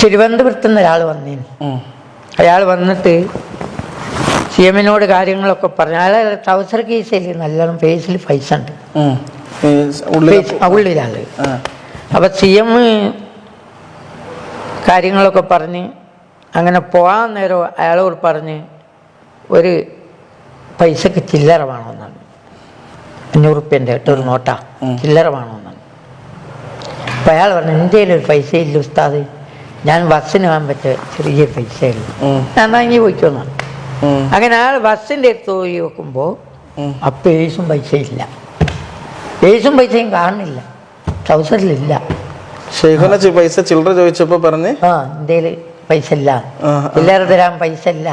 തിരുവനന്തപുരത്ത് നിന്ന് ഒരാൾ വന്നിരുന്നു. അയാൾ വന്നിട്ട് സി എമ്മിനോട് കാര്യങ്ങളൊക്കെ പറഞ്ഞു. അയാൾ ട്രൗസർ കേസിൽ നല്ലോണം ഫേസിൽ പൈസ ഉണ്ട്. ഉള്ളിലാൾ അപ്പൊ ഉള്ളിൽ ഉള്ളിലാണ്. അപ്പം സി എം കാര്യങ്ങളൊക്കെ പറഞ്ഞ് അങ്ങനെ പോകാൻ നേരം അയാളോട് പറഞ്ഞ് ഒരു പൈസക്ക് ചില്ലറ വേണമെന്നാണ്. അഞ്ഞൂറ് റുപ്യന്റെ ഒരു നോട്ടാ. ചില്ലറ വേണമെന്നാണ്. അപ്പം അയാൾ പറഞ്ഞു എന്തേലും ഒരു പൈസ ഇല്ല ഉസ്താദ്? ഞാൻ ബസ്സിന് പോകാൻ പറ്റിയ ചെറിയ പൈസ. ഞാൻ ഇനി അങ്ങനെ ആൾ ബസ്സിന്റെ അടുത്ത് പോയി നോക്കുമ്പോൾ. അപ്പം ഏസും പൈസ ഇല്ല ഏസും പൈസയും കാണുന്നില്ല. ട്രൗസറിലില്ല. പൈസ ചില്ലറ ചോദിച്ചപ്പോ പറഞ്ഞ്? ആ എന്റെ പൈസ ഇല്ല പിള്ളേർ ചില്ലറ തരാൻ പൈസ ഇല്ല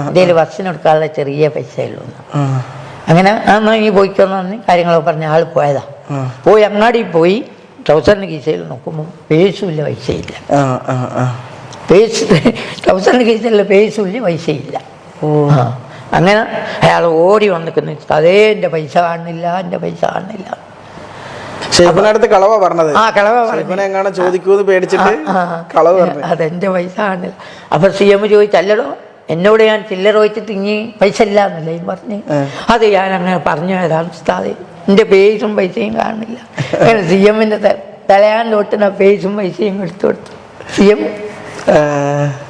എന്തേലും ബസ്സിന് എടുക്കാനുള്ള ചെറിയ പൈസ ഉള്ളൂ എന്ന്. ആ. അങ്ങനെ അന്ന് ഈ പോയിക്കൊന്നു പറഞ്ഞ് കാര്യങ്ങളൊക്കെ പറഞ്ഞ ആൾ പോയതാ. പോയി അങ്ങാടി പോയി. ട്രൗസറിന് കീസയിൽ നോക്കുമ്പോൾ പേഴ്സുമില്ല പൈസയില്ല. പേസ് ട്രൗസറിന് കീസയില്ല പേസും ഇല്ല പൈസയില്ല. ഓ. ആ അങ്ങനെ അയാൾ ഓടി വന്നിക്കുന്നു. അതേ എന്റെ പൈസ കാണുന്നില്ല എന്റെ പൈസ കാണുന്നില്ല ഷെയ്ഖുന അടുത്ത് കളവാ പറഞ്ഞത്. ആ കളവ പറഞ്ഞു ഷെയ്ഖുന എങ്ങാണ് ചോദിക്കൂന്ന് പേടിച്ചിട്ട് ആ, കളവ് പറഞ്ഞു. അതെന്റെ പൈസ ആണല്ലോ അപ്പൊ സി എം ചോദിച്ചല്ലടോ എന്നോട് ഞാൻ ചില്ലറ വെച്ച് തിങ്ങി പൈസ ഇല്ല എന്നല്ലേ പറഞ്ഞു അത് ഞാൻ അങ്ങനെ പറഞ്ഞു തരാം ഉസ്താദ്. എന്റെ പേസും പൈസയും കാണുന്നില്ല അങ്ങനെ സി എമ്മിന്റെ തലയാൻ തൊട്ടുന്ന പേസും പൈസയും എടുത്തു കൊടുത്തു. സി എം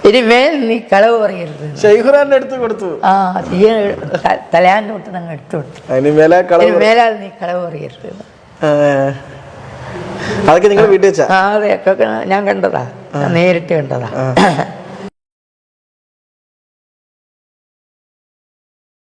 ഇനി മേൽ നീ കളവ് പറയരുത്. എടുത്തു അടുത്ത് കൊടുത്തു. ആ സി എം തലയാൻ തൊട്ട് അങ്ങ് എടുത്തു കൊടുത്തു. ഇനി മേലാൽ നീ കളവ് പറയരുത്. അതൊക്കെ നിങ്ങൾ വീട്ടിൽ വെച്ചാ? ആ അതെ ഞാൻ കണ്ടതാ. നേരിട്ട് കണ്ടതാ.